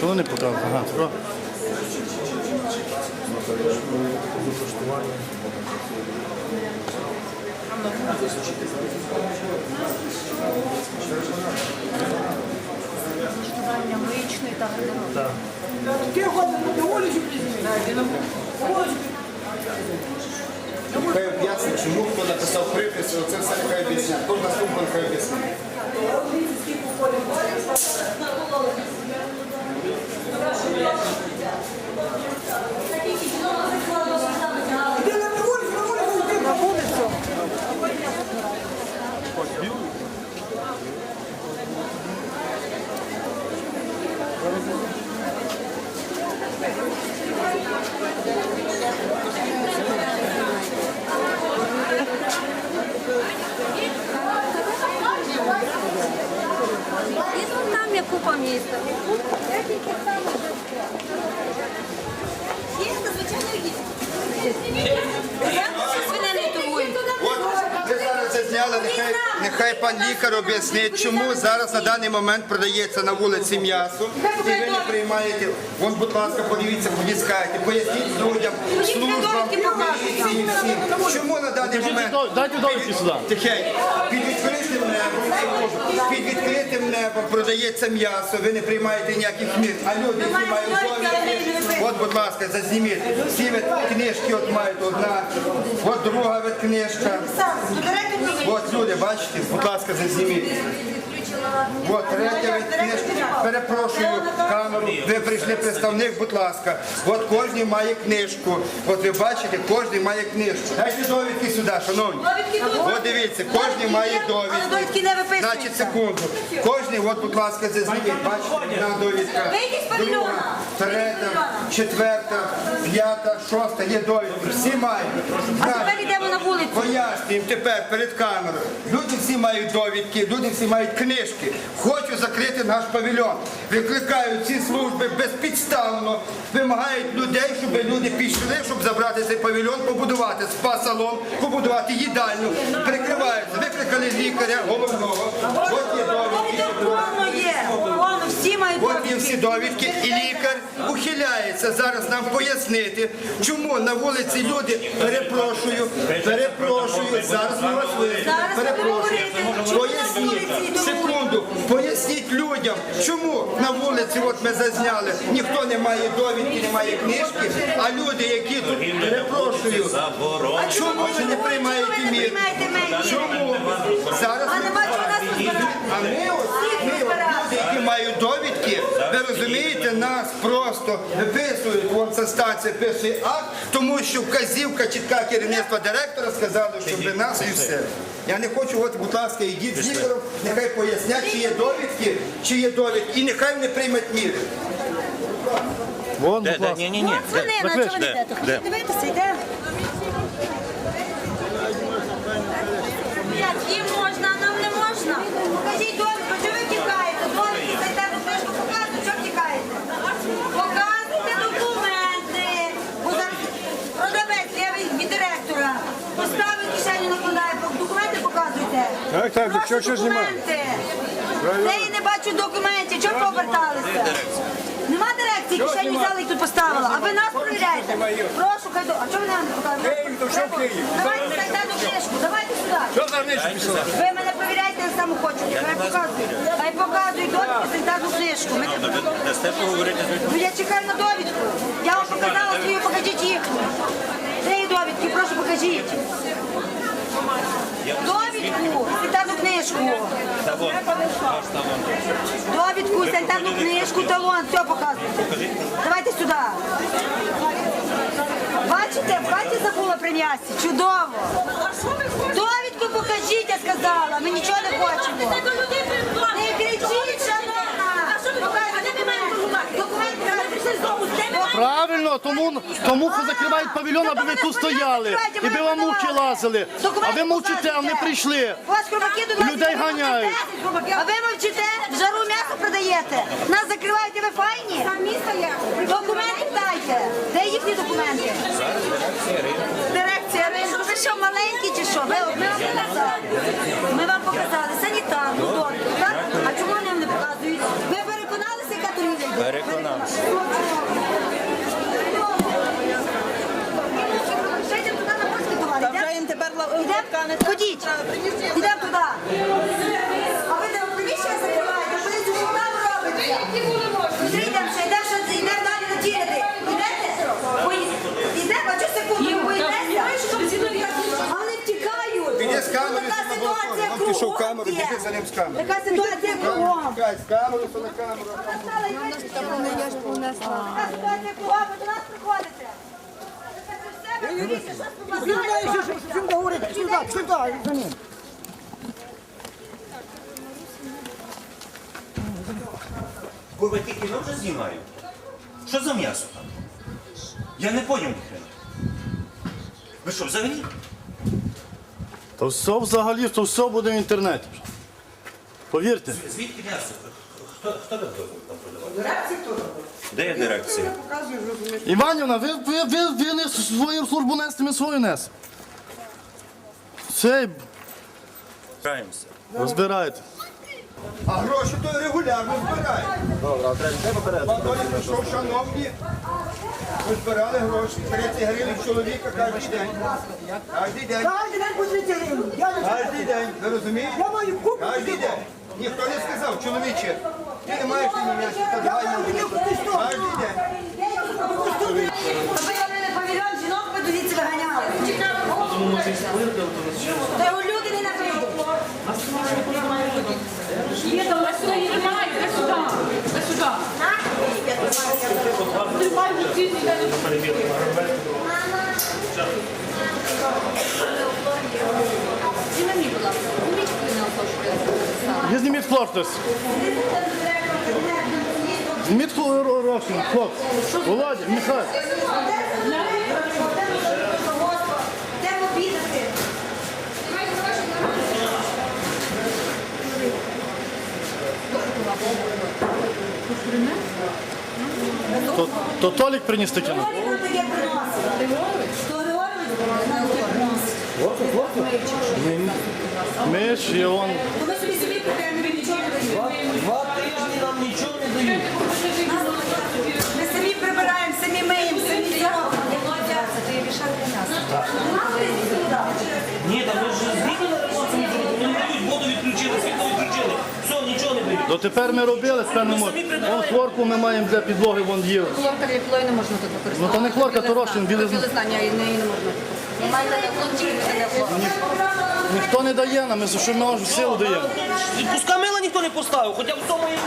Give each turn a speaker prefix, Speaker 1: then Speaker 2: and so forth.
Speaker 1: Чого не показує? Ага, що?
Speaker 2: Влаштування миючної та гардеробної.
Speaker 3: Хай об'яснить, чому хто написав припис, оце все нехай об'ясняє. Кожна служба нехай об'ясняє.
Speaker 4: І тут там є купа міста. Є, та звичайно є. Я тут свинини торгую.
Speaker 3: От ви зняли, нехай, нехай пан лікар об'яснить, чому зараз на даний момент продається на вулиці м'ясо, і ви не приймаєте. Вон, будь ласка, подивіться, подіскайте, поясніть людям, службам, міліції, всім. Чому на даний момент
Speaker 1: Дайте довідки сюди.
Speaker 3: Тихенько. Під відкритим небом, під відкритим небом продається м'ясо, ви не приймаєте ніяких мір, а люди, які мають довідки, от, будь ласка, зазніміть. Всі ви книжки от мають одна, от друга ви книжка. От люди, бачите, будь ласка, зазніміть. От третя книжка. Перепрошую камеру. Ви прийшли представник, будь ласка. От кожен має книжку. От ви бачите, кожен має книжку. Дайте довідки сюди, шановні. От дивіться, кожен має довідки.
Speaker 4: довідки не виписуються.
Speaker 3: Значить, секунду. Кожен, от, будь ласка, зазніміть. Бачите, одна довідка. Друга, третя, четверта, п'ята, шоста. Є довідки. Всі мають.
Speaker 4: Вулицю.
Speaker 3: Пояснюємо тепер перед камерою. Люди всі мають довідки, люди всі мають книжки. Хочу закрити наш павільйон. Викликають ці служби безпідставно, вимагають людей, щоб люди пішли, щоб забрати цей павільйон, побудувати спа-салон, побудувати їдальню. Прикриваються. Викликали лікаря головного. От є довідки.
Speaker 4: Воно всі мають
Speaker 3: От є всі довідки, і лікар ухиляється зараз нам пояснити, чому на вулиці люди перепрошую, перепрошую, зараз ми вас визнали, перепрошую. Поясніть, секунду, поясніть людям, чому на вулиці, от ми зазняли, ніхто не має довідки, не має книжки, а люди, які тут перепрошую, чому ви не приймаєте мір? Чому? Зараз ми а ми от, мають довідки, ви розумієте, нас просто виписують, вон ця станція пише акт, тому що вказівка чітка керівництва директора сказали, щоб ви нас і все. Я не хочу, от, будь ласка, йдіть з лікарем, нехай пояснять, чи є довідки, чи є довідки, і нехай вони приймуть міри.
Speaker 1: Вон, будь ласка.
Speaker 5: ні, ні, ні.
Speaker 4: Чого ви не йдете? Хочете дивитися, йде. Їм можна, а нам не можна. Покажіть довідку, чого ви тікаєте? Довідку, зайдете до книжку, показуйте, чого тікаєте? Показуйте документи. Бо зараз продавець лівий від директора. Поставив кишеню, накладає, документи показуйте.
Speaker 1: Так, так, що- що знімати?
Speaker 4: документи. Де я не бачу документів, чого поверталися? Нема дирекції, кишеню взяли і тут поставила. А ви нас перевіряєте? Прошу, хай до. А чого ви нам не показуєте? Давайте до книжку, давайте сюди.
Speaker 1: Що за книжку?
Speaker 4: Ви мене перевіряєте, я саме хочу. Хай показують. Хай показують довідку, санітарну книжку. Ми
Speaker 5: Дасте поговорити з людьми?
Speaker 4: Ну я чекаю на довідку. Я вам показала свою, покажіть їхню. Де є довідки? Прошу покажіть. Довідку, санітарну книжку.
Speaker 5: Талон.
Speaker 4: Довідку, санітарну книжку, талон, все показуйте. Давайте сюди. Бачите, в хаті забула при м'ясі. Чудово. Довідку покажіть, я сказала. Ми нічого не хочемо. Не кричіть, шановна. Показуйте документи. Документи.
Speaker 1: Правильно, тому, тому закривають павільйон, аби ви тут стояли. І би вам мовчі лазили. А ви мовчите, а вони прийшли.
Speaker 4: У вас хробаки до нас.
Speaker 1: Людей ганяють.
Speaker 4: А ви мовчите, в жару м'ясо продаєте. Нас закривають, і ви файні. Документи дайте. Де їхні документи? Дирекція ринку. Ви що, маленькі чи що? Ви ми вам показали. Ми вам показали санітарну довідку, так? А чому вони вам не показують? Ви переконалися, яка торгівля Зрідемося, йдеш, йде
Speaker 5: далі
Speaker 3: на тіряти. Йде, бачу секунду, поїдеться. Ну,
Speaker 4: Але втікають. Ну,
Speaker 3: така ситуація кругом. Така ситуація кругом.
Speaker 4: Така ситуація кругом, до нас приходите. Що ти говориш? Сюди, сюди, за ним.
Speaker 6: Курва, ті кіно вже знімають. Що за м'ясо там? Я не поняв ніхрена. Ви що, взагалі?
Speaker 1: То все взагалі, то все буде в інтернеті. Повірте.
Speaker 6: Звідки м'ясо? Хто, хто ви там продавав? Де є дирекція?
Speaker 1: Іванівна, ви, ви, ви, ви не свою службу нести, ми свою нес. Це
Speaker 6: Граємося.
Speaker 1: розбирайте.
Speaker 3: А гроші то регулярно збирають. Добре, треба пішов, шановні. Ви збирали гроші. 30 гривень чоловіка кожен день. Кожен день.
Speaker 7: Кожен день по 30 гривень. Я не знаю.
Speaker 3: Кожен день. Ви розумієте?
Speaker 7: Я маю купу
Speaker 3: Кожен день. Ніхто не сказав, чоловіче. Ти не маєш ні то давай
Speaker 7: маю
Speaker 3: мені.
Speaker 7: купу.
Speaker 3: Кожен день.
Speaker 4: Ви ходили павільйон, жінок ви звідси виганяли. Та його люди не набили.
Speaker 2: Є там ось сюди тримай, де сюди. Де сюди. Тримай в руці, ніде не Зніми, будь ласка, зніміть мене
Speaker 1: Зніміть хлопців. Зніміть хлопці. Володя, Михайло. То, то Толік приніс таке.
Speaker 4: Нам таке приносить?
Speaker 1: Ми ж і он.
Speaker 4: То ми собі собі купуємо, ми нічого не даємо.
Speaker 6: Два тижні нам нічого не дають.
Speaker 4: Ми самі прибираємо, самі миємо, самі зробимо.
Speaker 6: Ні, там ми ж зникли на ремонт, не дають, воду відключили, світло відключили. Все, нічого не дають.
Speaker 1: Дотепер ми робили, тепер не можемо. Вон хлорку ми маємо для підлоги, вон є.
Speaker 8: Хлорка для підлоги не можна тут використовувати.
Speaker 1: Ну то не хлорка, то розчин, білизна.
Speaker 8: Білизна, ні, неї не можна. Нормально для не хлорка.
Speaker 1: Ніхто не дає нам, ми що ми силу даємо.
Speaker 6: Куска мила ніхто не поставив, хоча в цьому є